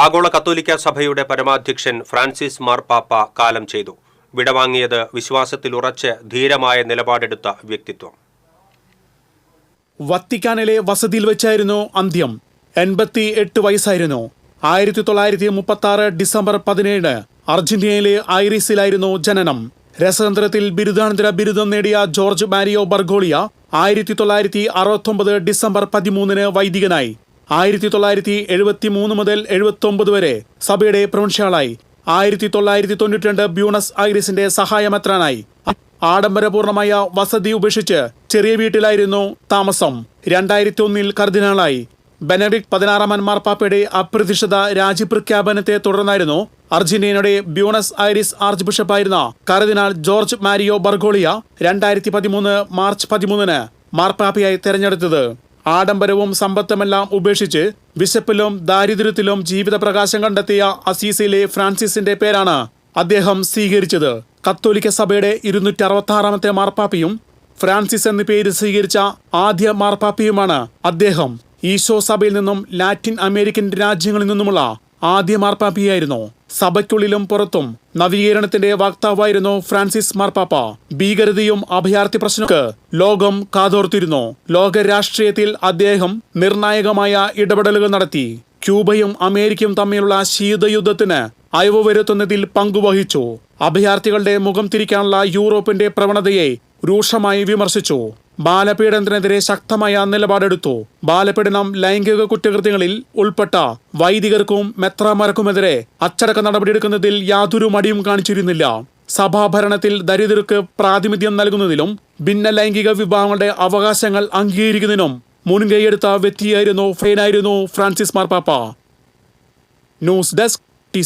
ആഗോള കത്തോലിക്ക സഭയുടെ പരമാധ്യക്ഷൻ ഫ്രാൻസിസ് മാർപ്പാപ്പ കാലം ചെയ്തു. വിടവാങ്ങിയത് വിശ്വാസത്തിൽ ഉറച്ച് ധീരമായ നിലപാടെടുത്ത വ്യക്തിത്വം. വത്തിക്കാനിലെ വസതിയിൽ വെച്ചായിരുന്നു അന്ത്യം. എൺപത്തി എട്ട് വയസ്സായിരുന്നു. ആയിരത്തി തൊള്ളായിരത്തി മുപ്പത്തി ആറ് ഡിസംബർ പതിനേഴ് അർജന്റീനയിലെ ഐറിസിലായിരുന്നു ജനനം. രസതന്ത്രത്തിൽ ബിരുദാനന്തര ബിരുദം നേടിയ ജോർജ് മാരിയോ ബർഗോളിയ ആയിരത്തി തൊള്ളായിരത്തി അറുപത്തൊമ്പത് ഡിസംബർ പതിമൂന്നിന് വൈദികനായി. ആയിരത്തി തൊള്ളായിരത്തി എഴുപത്തി മൂന്ന് മുതൽ എഴുപത്തി വരെ സഭയുടെ പ്രൊവിൻഷ്യാളായി ആയിരത്തി തൊള്ളായിരത്തി തൊണ്ണൂറ്റി രണ്ട് ബ്യൂണസ് ഐറിസിന്റെ സഹായമെത്രാനായി. ആഡംബരപൂർണമായ വസതി ഉപേക്ഷിച്ച് ചെറിയ വീട്ടിലായിരുന്നു താമസം. രണ്ടായിരത്തി ഒന്നിൽ കർദിനാളായി. ബെനഡിക്ട് പതിനാറാമൻ മാർപ്പാപ്പയുടെ അപ്രതീക്ഷിത രാജ്യപ്രഖ്യാപനത്തെ തുടർന്നായിരുന്നു അർജന്റീനയുടെ ബ്യൂണസ് ഐറിസ് ആർച്ച് ബിഷപ്പായിരുന്ന കർദിനാൾ ജോർജ് മാരിയോ ബർഗോളിയ രണ്ടായിരത്തി പതിമൂന്ന് മാർച്ച് പതിമൂന്നിന് മാർപ്പാപ്പയായി തെരഞ്ഞെടുത്തത്. ആഡംബരവും സമ്പത്തുമെല്ലാം ഉപേക്ഷിച്ച് വിശപ്പിലും ദാരിദ്ര്യത്തിലും ജീവിതപ്രകാശം കണ്ടെത്തിയ അസീസിലെ ഫ്രാൻസിസിന്റെ പേരാണ് അദ്ദേഹം സ്വീകരിച്ചത്. കത്തോലിക്ക സഭയുടെ ഇരുന്നൂറ്റി അറുപത്തി ആറാമത്തെ മാർപ്പാപ്പയും ഫ്രാൻസിസ് എന്ന പേര് സ്വീകരിച്ച ആദ്യ മാർപ്പാപ്പിയുമാണ് അദ്ദേഹം. ഈശോ സഭയിൽ നിന്നും ലാറ്റിൻ അമേരിക്കൻ രാജ്യങ്ങളിൽ നിന്നുമുള്ള ആദ്യ മാർപ്പാപ്പിയായിരുന്നു. സഭയ്ക്കുള്ളിലും പുറത്തും നവീകരണത്തിന്റെ വക്താവായിരുന്നു ഫ്രാൻസിസ് മാർപ്പാപ്പ. ഭീകരതയും അഭയാർത്ഥി പ്രശ്നങ്ങൾക്ക് ലോകം കാതോർത്തിരുന്നു. ലോക രാഷ്ട്രീയത്തിൽ അദ്ദേഹം നിർണായകമായ ഇടപെടലുകൾ നടത്തി. ക്യൂബയും അമേരിക്കയും തമ്മിലുള്ള ശീതയുദ്ധത്തിന് അയവ് വരുത്തുന്നതിൽ പങ്കുവഹിച്ചു. അഭയാർത്ഥികളുടെ മുഖം തിരിക്കാനുള്ള യൂറോപ്പിന്റെ പ്രവണതയെ രൂക്ഷമായി വിമർശിച്ചു. ബാലപീഡനത്തിനെതിരെ ശക്തമായ നിലപാടെടുത്തു. ബാലപീഡനം ലൈംഗിക കുറ്റകൃത്യങ്ങളിൽ ഉൾപ്പെട്ട വൈദികർക്കും മെത്രാമാർക്കുമെതിരെ അച്ചടക്ക നടപടിയെടുക്കുന്നതിൽ യാതൊരു മടിയും കാണിച്ചിരുന്നില്ല. സഭാഭരണത്തിൽ ദരിദ്രർക്ക് പ്രാതിനിധ്യം നൽകുന്നതിലും ഭിന്ന ലൈംഗിക വിഭാഗങ്ങളുടെ അവകാശങ്ങൾ അംഗീകരിക്കുന്നതിനും മുൻകൈയെടുത്ത വ്യക്തിയായിരുന്നു ഫെയിനായിരുന്നു ഫ്രാൻസിസ് മാർപ്പാപ്പ. News desk T